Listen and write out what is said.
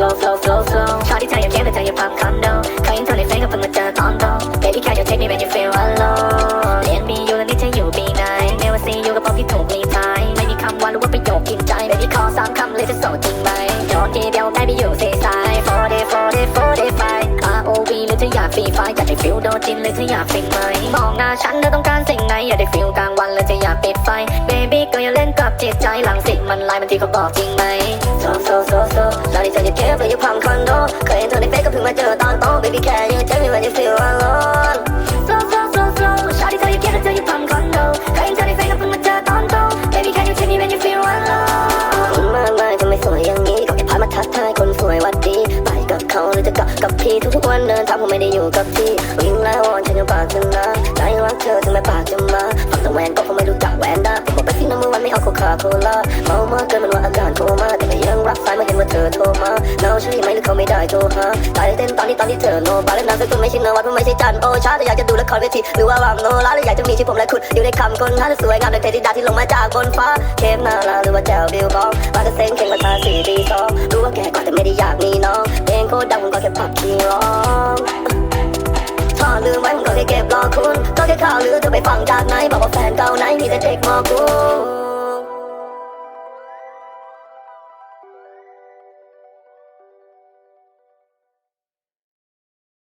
so so ชอบที่เธอยู่เคียงแต่เธอยู่พักคอนโดเคยเห็นเธอในเฟซก็เพิ่งมาเจอตอนโต Baby can you take me when you feel alone เรียนมีอยู่แล้วนี่เธอยู่ปีไหน Never see you กับผมที่ถูกรีทายไม่มีคำว่ารู้ว่าประโยคกินใจ Baby ขอสามคำเลยจะโสดจริงไหมโยนทีเดียวได้ไปอยู่ซีซาย For day for day for day five ROV หรือเธออยากฟรีไฟล์อยากได้ฟิลโดจินหรือเธออยากฟินไหมมองหน้าฉันเธอต้องการสิ่งไหนอยากได้ฟิลกลางวันหรือเธออยากปิดไฟ Baby ก็อย่าเล่นกับจิตใจหลังสิมันลายมันที่เขาบอกจริงไหม So so so so เธอจะเก็บหรืออยู่พัมคอนโดเคยเห็นเธอในเฟซก็เพิ่งมาเจอตอนโต Baby can you tell me when you feel alone Slow slow slow slow ชาที่เธออยู่เก็บแล้วเธออยู่พัมคอนโดเคยเห็นเธอในเฟซก็เพิ่งมาเจอตอนโต Baby can you tell me when you feel alone คุณมากมายทำไมสวยอย่างนี้ก็แค่พามาทักทายคนสวยวัดดีไปกับเขาหรือจะเกาะกับพี่ทุกๆวันเดินทางผมไม่ได้อยู่กับที่วิ่งแล้ววอนฉันยังปากจะนะใจรักเธอถึงแม้ปากาโคคาโคล่าเมามากเกินมันว่าอาการโคม่าแต่ก็ยังรับสายเมื่อเห็นว่าเธอโทรมาเนาใช่ไหมหรือเขาไม่ได้โทรหาใจเต้นตอนที่ตอนที่เธอโนบาและนามสกุลไม่ช่นวัดมันไม่ใช่จันโอชาแต่อยากจะดูละครเวทีหรือว่าวางโนราหรืออยากจะมีชื่ผมและคุณอยู่ในคำคนท่าสวยงามในเทดิดาที่ลงมาจากบนฟ้าเข้มนาลาหรือว่าแจวบิวบองมาจะเซ็งเข่งมาทาสีดีซองรู้ว่าแก่กว่าแต่ไม่ได้อยากมีน้องเพลงโคตรดังผมก็แค่พักคีร้องถ้าลืมไว้ผมก็แค่เก็บรอคุณ ก็แค่ข่าวลือเธอไปฟังจากไหน บอกว่าแฟนเก่าไหนมีแต่เด็กมอกู